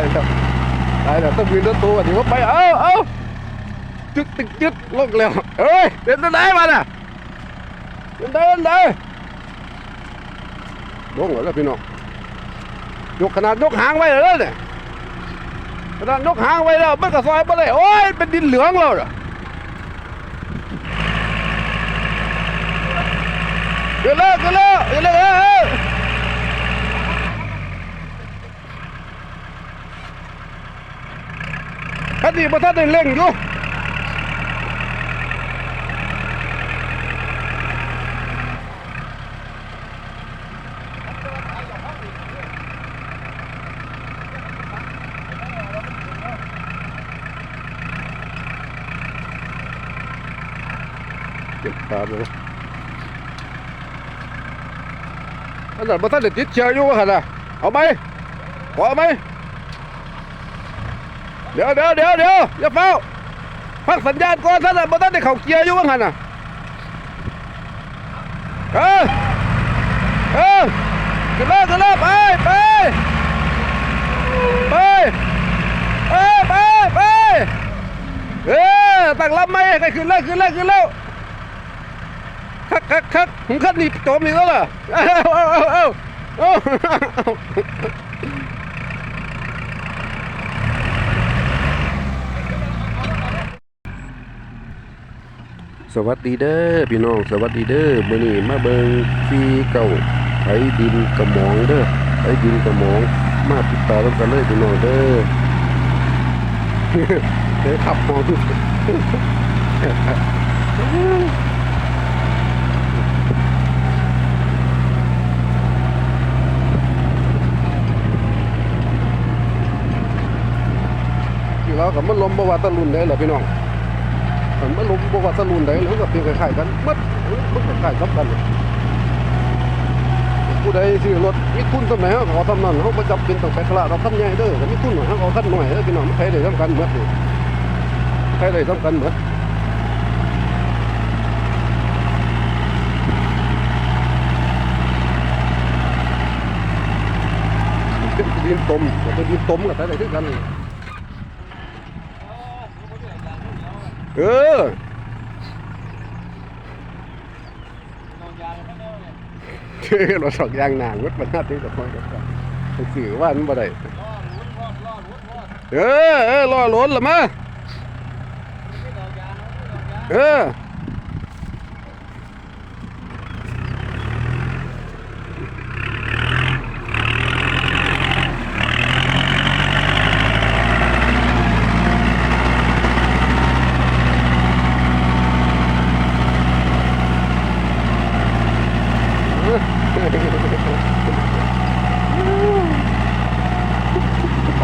ายแล้วตายแล้วต้องมีรถตู้อะที่ว่าไปเอ้าเอ้าจึกตึกจึกลงแล้วเอ้ยเดินตัวไหนมาน่ะเดินเดินเดินลงแล้วพี่น้องยกขนาดยกหางไว้แล้วเนี่ยขนาดยกหางไว้แล้วมันก็ซอยไปเลยโอ้ยเป็นดินเหลืองแล้วเหรอเกิดแล้วเกิดแล้วเกิดแล้วเอ้ย คั นนี้บ่ทันได้เร่งอยู่เก็บตาบ่อันนั้นบ่ทันได้ติดเชื้ออยู่ว่าหั่นน่ะเอาไหมขอไหม เดี๋ยวเดี๋ยวเดี๋ยวเดี๋ยวอย่าเฝ้าพักสัญญาณก่อนท่านน่ะบ่ทันได้เข้าเกียร์อยู่ว่างันน่ะเออเออขึ้นเลยขึ้นเลยไปไปไปเออไปไปเออตั้งลำไหมใครขึ้นเลยขึ้นเลยขึ้นแล้วคักคักคักผมคัดนี่โจมอีแล้วล่ะเอาเอาเอาเอาเอา สวัสดีเด้อพี่น้องสวัสดีเด้อมื้อนี้มาเบิ่งฟีเก่าไถดินกระหมองเด้อไถดินกระหมอง มาติดต่อกันเลยพี่น้องเด้อเด้อขับมองอยู่แล้วกับมันลมบว่าตะลุนได้เหรอพี่น้อง มันมันลมบว่าตะลุนได้แล้วก็เป็นคล้ายๆกันมัดมันคล้ายๆกับกันผู้ใดซื้อรถมีทุนตำไหนเขาก็เอทำนั้นเขาประจับเป็นต้องไปขลาดเราทำใหญ่เด้อแต่มีทุนหน่อยเขาเอขั้นหน่อยเด้อพี่น้องใครได้ทำกันเหมดนี่ใครได้ทำกันเหมดเป็นดินต้มเป็นดินต้มกับอะไรด้วยกัน เออเฮ้ยเราสอกยางนางวัดปัญหาที่กับพ่อกับพ่อสื่อว่ามันบ่ได้เออเออรอหล้นละมาเออ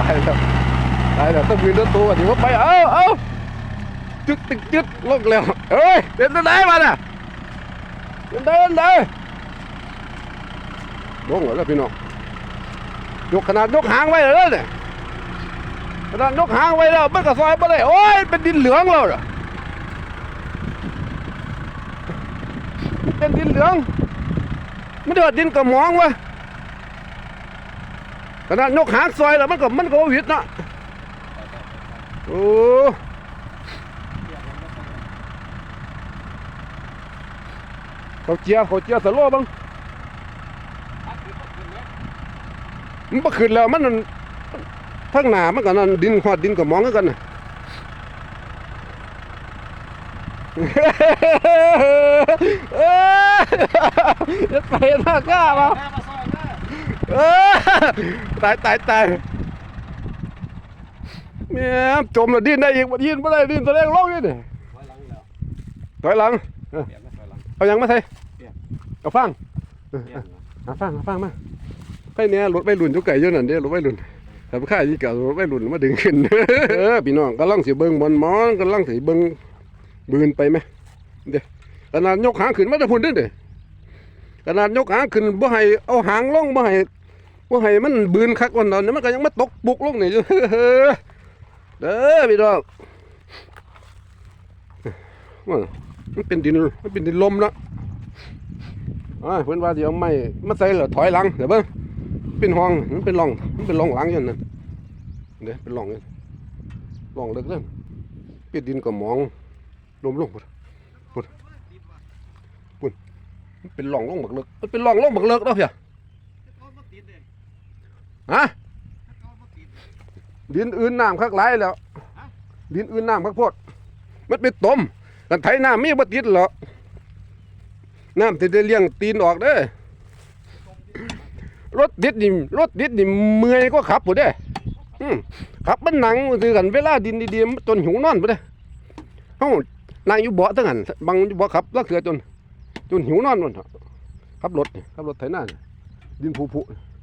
ไปแล้วไปแล้วต้องมีรถตู้อะที่ว่าไปเอ้าเอ้าจึกตึกจึกลงแล้วเอ้ยเดินตัวไหนมาน่ะเดินเดินเดินลงแล้วพี่น้องยกขนาดยกหางไว้แล้วเนี่ยขนาดยกหางไว้แล้วมันก็ซอยไปเลยโอ้ยเป็นดินเหลืองแล้วเหรอเป็นดินเหลืองไม่ได้ว่าดินกระมองวะ ขนาดนกหางซอยแล้วมันก็มันก็บ่หวิดนะโอ้เขาเจียเขาเจียสโลว์บังมันบ่ขึ้นแล้วมันนั่นทั้งหน้ามันก็นั่นดินหอดดินก็มองคือกันน่ะเอ้ยจะไปหน้ากล้ามา เออตายตายตายแม่จมแล้วดิ้นได้อีกบ่ดิ้นไม่ได้ดิ้นตัวแรงลงนี่ดิถอยหลังเออเอาหยังมาใส่เอาฟังเออเอาฟังเอาฟังมาใครเนี่ยรถไปรุ่นจุกไก่เยอะนั่นเด้รถไปรุ่นแต่ข้ายี่เก่ารถไปรุ่นมาดึงขึ้นเออพี่น้องกำลังสิเบิ่งบอลหมอนกำลังสิเบิ่งบืนไปไหมเดี๋ยวขนาดยกหางขึ้นมาแต่พุ่นเด้อเด้ขนาดยกหางขึ้นบ่ให้เอาหางลงบ่ให้ ว่าให้มันบืนคักวันนั้นมันก็ยังมาตกปุกลงนี่อยู่เด้อพี่น้องมันเป็นดินมันเป็นดินลมแล้วอ่าเพิ่อนว่าเดี๋ยวไม่มาใส่แล้วถอยหลังเดี๋ยวเบิ่งเป็นห้องมันเป็นร่องมันเป็นร่องหลังอย่างนั้นเดี๋ยวเป็นหล่องเลยหล่องเลิกเล่นปิดดินก็มองลมลงพุ่นพุ่นพุ่นมันเป็นหล่องลงบักเลิกมันเป็นหล่องลงบักเลิกเนาะเพีย ฮะดินอื่นน้ำคักหลายแล้วดินอื่นน้ำคักพดมันเป็นต้มกันไถน้ำมีบ่ติดหรอกน้ำที่ได้เลี้ยงตีนออกเด้อรถดิดนี่รถดิดนี่เมื่อยก็ขับพุ่นเด้ขับมันหนังคือกันเวลาดินดีๆจนหิวนอนพุ่นเด้เฮานางอยู่เบาะตั้งหันบังอยู่เบาะขับแล้วเถื่อจนจนหิวนอนมันขับรถขับรถไถนานี่ดินผุๆ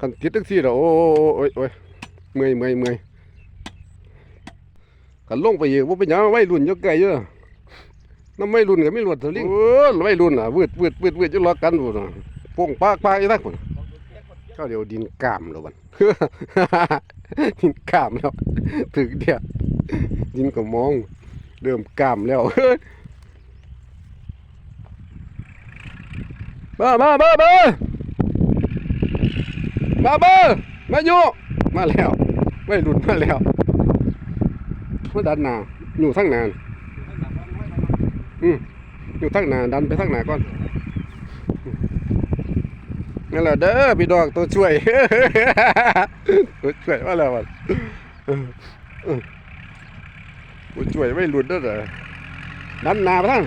คันติดแท็กซี่แล้วโอ้โอ้ยโอ้ยเมื่อยเมื่อยเมื่อยกันลงไปอีกว่าเป็นยังวัยรุ่นยกไกลเยอะน้ำไม่รุ่นก็ไม่รุ่นเท่าลิงเออวัยรุ่นอะวืดวืดวืดวืดจะรอกันพุ่นน่ะปงปากปากอีทักพุ่นก็เดี๋ยวดินกามแล้วบันดินกามแล้วถึกเดียวดินก็มอง เริ่มกามแล้วมามามามา มาเบอร์มาอยู่มาแล้วไม่หลุดมาแล้วมาดันหนาอยู่ทั้งนานอืมอยู่ทั้งนาดันไปทั้งหนาก่อนนั่นแหละเด้อพี่ดอกตัวช่วยตัวช่วยมาแล้วมันตัวช่วยไม่หลุดด้อเด้อดันหนาไปทั้ง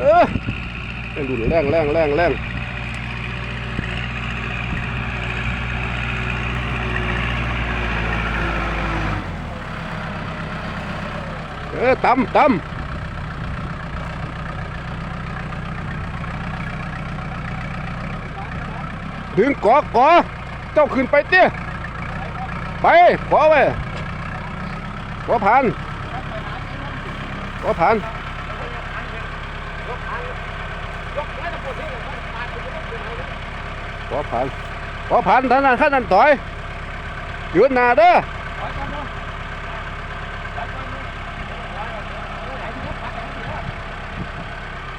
เออดุนแรงแรงแรงแรงเออตำตำดึงกอกอเจ้าขึ้นไปเตี้ยไปขอไปขอผ่านขอผ่าน ขอผ่านขอผ่านท่านนั้นขั้นนั้นต่อยยืนหน้าเด้อ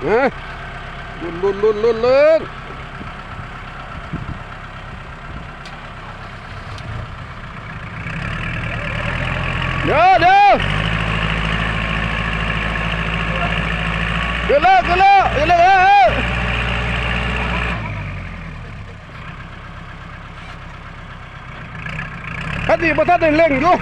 เอ้ยลุนลุนลุนลุนลุนเดี๋ยวเดี๋ยวเกิดแล้วเกิดแล้วเกิดแล้วเอ้ย คั นนี้บ่ทันได้เร่งอยู่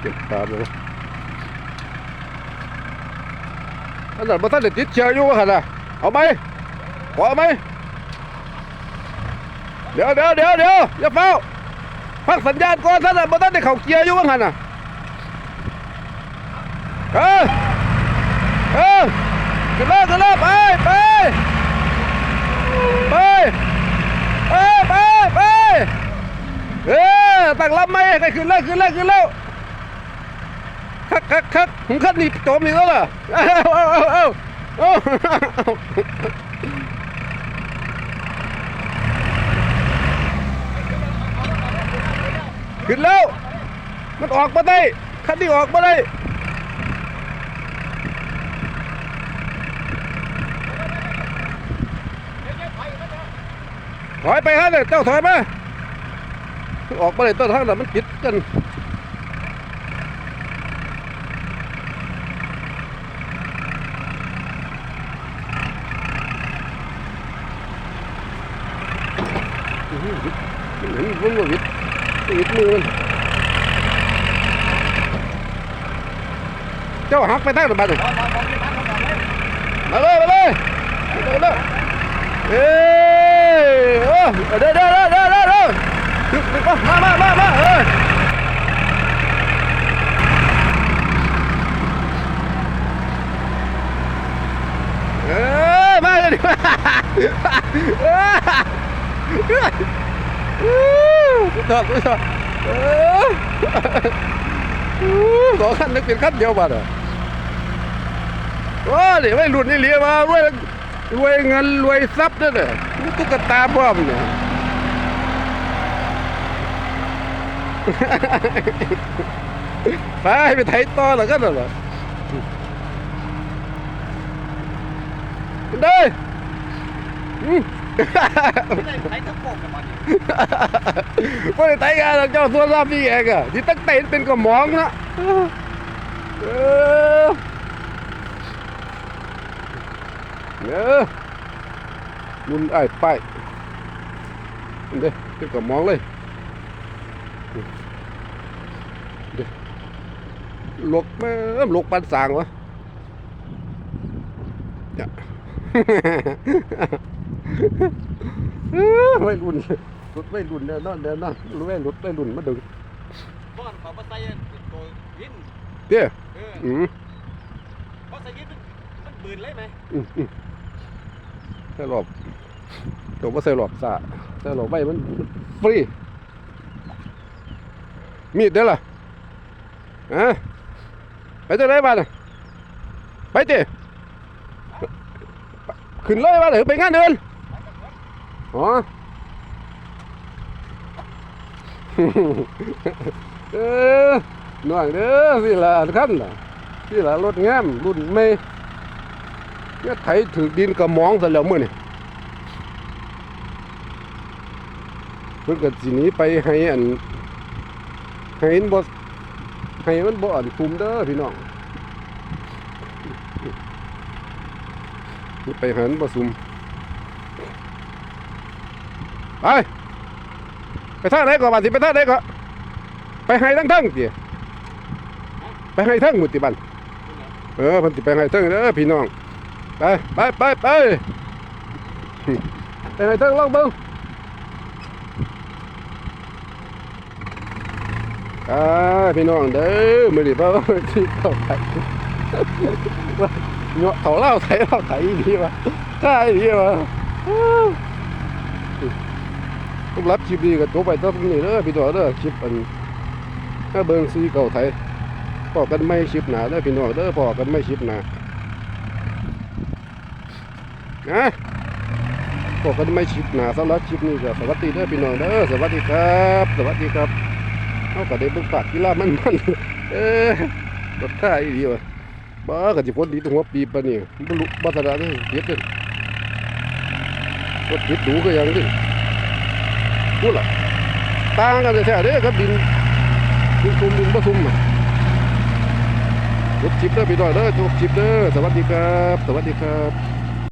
เก็บตาบ่อันนั้นบ่ทันได้ติดเชื้ออยู่ว่าหั่นน่ะเอาไหมขอไหม เดี๋ยวเดี๋ยวเดี๋ยวเดี๋ยวอย่าเฝ้าพักสัญญาณก่อนท่านน่ะบ่ทันได้เข้าเกียร์อยู่ว่างันน่ะเออเออขึ้นเลยขึ้นเลยไปไปไปเออไปไปเออตั้งลำไหมใครขึ้นเลยขึ้นเลยขึ้นแล้วคักคักคักผมคัดนี่โจมอีกแล้วล่ะเอ้าเอ้าเอ้าเอ้าเอา ขึ้นแล้ว มันออกมาได้คันนี้ออกมาได้ถอยไปฮะเนี่ยเจ้าถอยมาออกมาเลยต้นทางแต่มันปิดกันอื้อหืมันเห็นมันว่า วิดมือมันเจ้าหักไปทางไหนบ้างเนี่ยมาเลยมาเลยมาเลยเอ้เออเด้อเด้อเด้อเด้อเด้อเด้อมามามามาเออเออมาเลยดิมาเออ สุดยอดสุดยอดเออสองขั้นนึกเป็นขั้นเดียวบ้านอะโอ้เดี๋ยวไม่หลุดนี่เลี้ยมารวยรวยเงินรวยทรัพย์นั่นน่ะตุ๊กตาพร้อมเนี่ยไปไปไถต่อแล้วกันเหรอได้ ไม่ได้ใช้ทั้งโคกกับมันไม่ได้ไถกันหรอกเจ้าตัวรอบนี่เองอะที่ตั้งแต่เป็นกระหมองนะเออเออมุนไอ้ไปเด้เป็นกระหมองเลยเด้ลกแม่ลกปันสางวะเนี่ย ไม่รุ่นรถไม่รุ่นแน่นอนแน่นอนรถไม่รถไม่รุ่นมาดึงบ้านเขามาใส่ตัววินเตี้ยเอออืมเพราะใส่วินมันมันบืนเลยไหมอืมอืมใส่หลอบตัวว่าใส่หลอบสะใส่หลอบไม่มันมันฟรีมีดเด้อล่ะฮะไปเจอไหนบ้านน่ะไปเจ้ขึ้นเลยบ้านหรือไปงานเดิน อ๋อเออหน่อยเด้อสิละขั้นล่ะสิละรถงามรุ่นไม่เนี่ยไถถือดินกระมองซะแล้วมื้อนี่เพิ่นก็สิหนีไปให้อันให้มันบ่ให้มันบ่อันคุมเด้อพี่น้องไปหันบ่ซุม ไปไปท่าไหนก่อนบาดสิไปท่าไหนก่อนไปให้ทั้งทั้งติไปให้ทั้งหมดติบันเออพันติไปให้ทั้งเด้อพี่น้องไปไปไปไปไปให้ทั้งลองเบิ่งอ่าพี่น้องเด้อมือนี้บ่ที่เข้าไปว่าเนาะเขาเล่าไทยเล่าไทยดีวะใช่ดีวะ ผมรับคลิปนี้ก็จบไปตรงนี้เด้อพี่น้องเด้อคลิปอันถ้าเบิ่งซีเก่าไทยพอกันไม่ชิปหนาเด้อพี่น้องเด้อพอกันไม่ชิปหนานะพอกันไม่ชิปหนาสำหรับคลิปนี้ก็สวัสดีเด้อพี่น้องเด้อสวัสดีครับ สวัสดีครับเอาก็ได้บิ่งปากกีฬามันมันเออรถค่าอีดีวะบ้าก็สิพ้นดีตรงหัวปีปะนี่บ่รู้บ่สนาเด้อเฮ็ดเด้อรถเฮ็ดดูก็ยังดิ พูดล่ะต่างกันแท้ๆเด้อครับดินดินซุ่มดินบ่ซุ่มรถชิปเด้อพี่น้อยเด้อจบคลิปเด้อสวัสดีครับ สวัสดีครับ